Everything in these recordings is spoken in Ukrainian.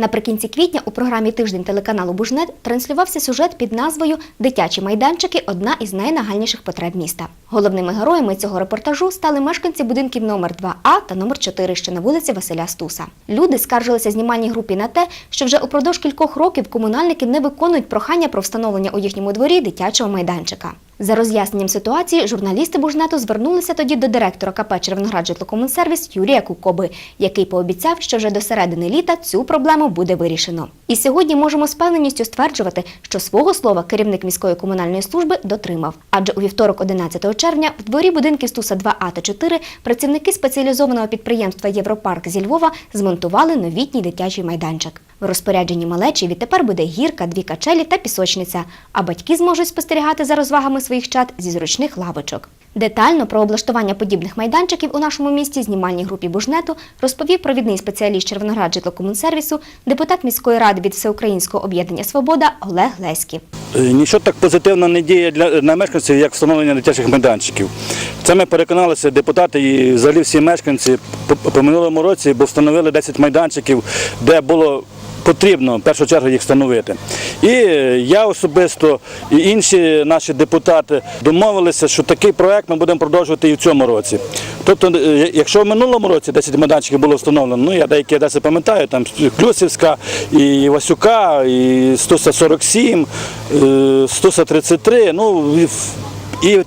Наприкінці квітня у програмі Тиждень телеканалу Бужнет транслювався сюжет під назвою Дитячі майданчики одна із найнагальніших потреб міста. Головними героями цього репортажу стали мешканці будинків номер 2А та номер 4, що на вулиці Василя Стуса. Люди скаржилися знімальній групі на те, що вже упродовж кількох років комунальники не виконують прохання про встановлення у їхньому дворі дитячого майданчика. За роз'ясненням ситуації журналісти Бужнету звернулися тоді до директора КП Червоноград житлокомунсервіс Юрія Кукоби, який пообіцяв, що вже до середини літа цю проблему буде вирішено. І сьогодні можемо з певненістю стверджувати, що свого слова керівник міської комунальної служби дотримав. Адже у вівторок, 11 червня, в дворі будинків Стуса 2А та 4 працівники спеціалізованого підприємства Європарк зі Львова змонтували новітній дитячий майданчик. В розпорядженні малечі відтепер буде гірка, дві качелі та пісочниця, а батьки зможуть спостерігати за розвагами своїх чад зі зручних лавочок. Детально про облаштування подібних майданчиків у нашому місті знімальній групі Бужнету розповів провідний спеціаліст Червоноград житлокомунсервісу, депутат міської ради від Всеукраїнського об'єднання Свобода Олег Леськів. Е, Нічого так позитивно не діє для мешканців, як встановлення дитячих майданчиків. Це ми переконалися, депутати і взагалі всі мешканці по, по минулому році, бо встановили 10 майданчиків, де було потрібно в першу чергу їх встановити. І е, я особисто, і інші наші депутати домовилися, що такий проект ми будемо продовжувати і в цьому році. Тобто, е, якщо в минулому році 10 майданчиків було встановлено, ну я деякі адреси пам'ятаю, там Клюсівська, і Васюка, і 147, е, 133, ну і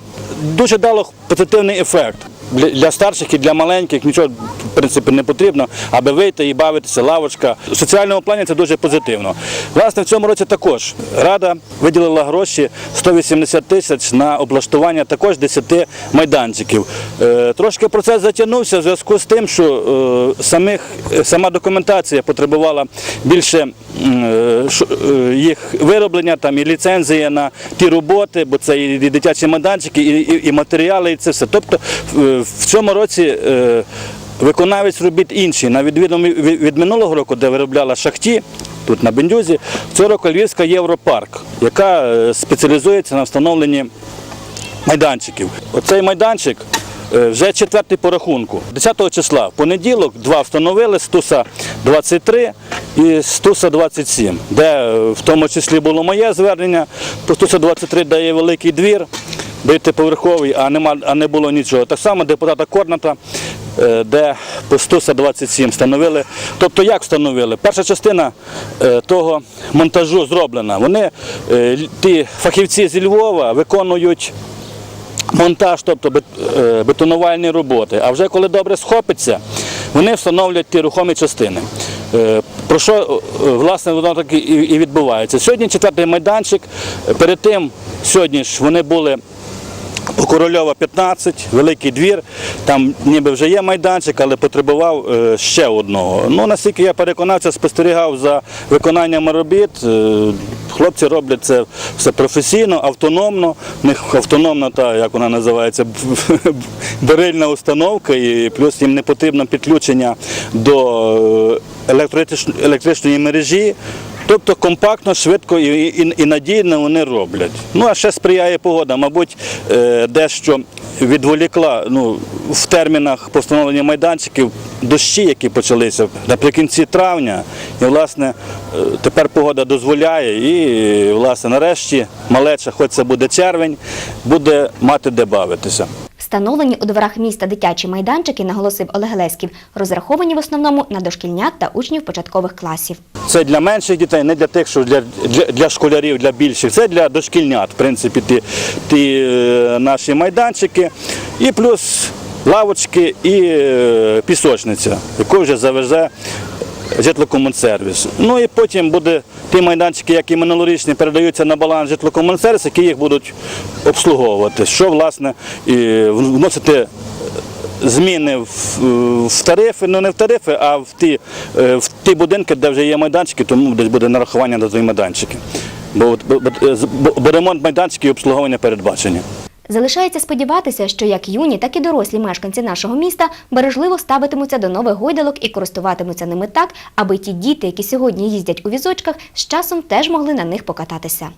дуже дало позитивний ефект. Для- старших і для маленьких нічого в принципі не потрібно, аби вийти і бавитися, лавочка. У соціальному плані це дуже позитивно. Власне, в цьому році також Рада виділила гроші 180 тисяч на облаштування також 10 майданчиків. Е, Трошки процес затягнувся в зв'язку з тим, що е, самих, сама документація потребувала більше е, їх вироблення там, і ліцензії на ті роботи, бо це і дитячі майданчики, і, і, і матеріали, і це все. Тобто в цьому році е, виконавець робіт інший, на відміну від, минулого року, де виробляла шахті. Тут на Бендюзі, цього року Львівська Європарк, яка е, спеціалізується на встановленні майданчиків. Оцей майданчик е, вже четвертий по рахунку. 10 числа в понеділок два встановили Стуса 23 і Стуса 27, де в тому числі було моє звернення, по Стуса 23 дає великий двір, дев'ятиповерховий, а нема, а не було нічого. Так само депутата Корната. е, Де по Стуса 27 встановили. Тобто як встановили? Перша частина е, того монтажу зроблена. Вони, е, ті фахівці зі Львова, виконують монтаж, тобто бетонувальні роботи. А вже коли добре схопиться, вони встановлюють ті рухомі частини. Про що власне воно так і відбувається. Сьогодні четвертий майданчик. Перед тим сьогодні ж вони були. Корольова 15, великий двір, там ніби вже є майданчик, але потребував е, ще одного. Ну, наскільки я переконався, спостерігав за виконанням робіт. е, Хлопці роблять це все професійно, автономно. У них автономна та, як вона називається, барильна установка, і плюс їм не потрібно підключення до е, електричної мережі. Тобто компактно, швидко і, і, і надійно вони роблять. Ну а ще сприяє погода. Мабуть, е, дещо відволікла ну, в термінах постановлення майданчиків дощі, які почалися наприкінці травня. І власне е, тепер погода дозволяє. І власне нарешті малеча, хоч це буде червень, буде мати де бавитися. Встановлені у дворах міста дитячі майданчики, наголосив Олег Леськів, розраховані в основному на дошкільнят та учнів початкових класів. Це для менших дітей, не для тих, що для, для, для школярів, для більших. Це для дошкільнят, в принципі, ті, ті е, наші майданчики. І плюс лавочки і е, пісочниця, яку вже завезе житлокомунсервіс. Ну і потім буде ті майданчики, які минулорічні, передаються на баланс житлокомунсервіс, які їх будуть обслуговувати. Що, власне, і вносити зміни в, в тарифи, ну не в тарифи, а в ті, е, в ті будинки, де вже є майданчики, тому десь буде нарахування на ті майданчики. Бо, бо, бо, бо ремонт майданчиків і обслуговування передбачені. Залишається сподіватися, що як юні, так і дорослі мешканці нашого міста бережливо ставитимуться до нових гойдалок і користуватимуться ними так, аби ті діти, які сьогодні їздять у візочках, з часом теж могли на них покататися.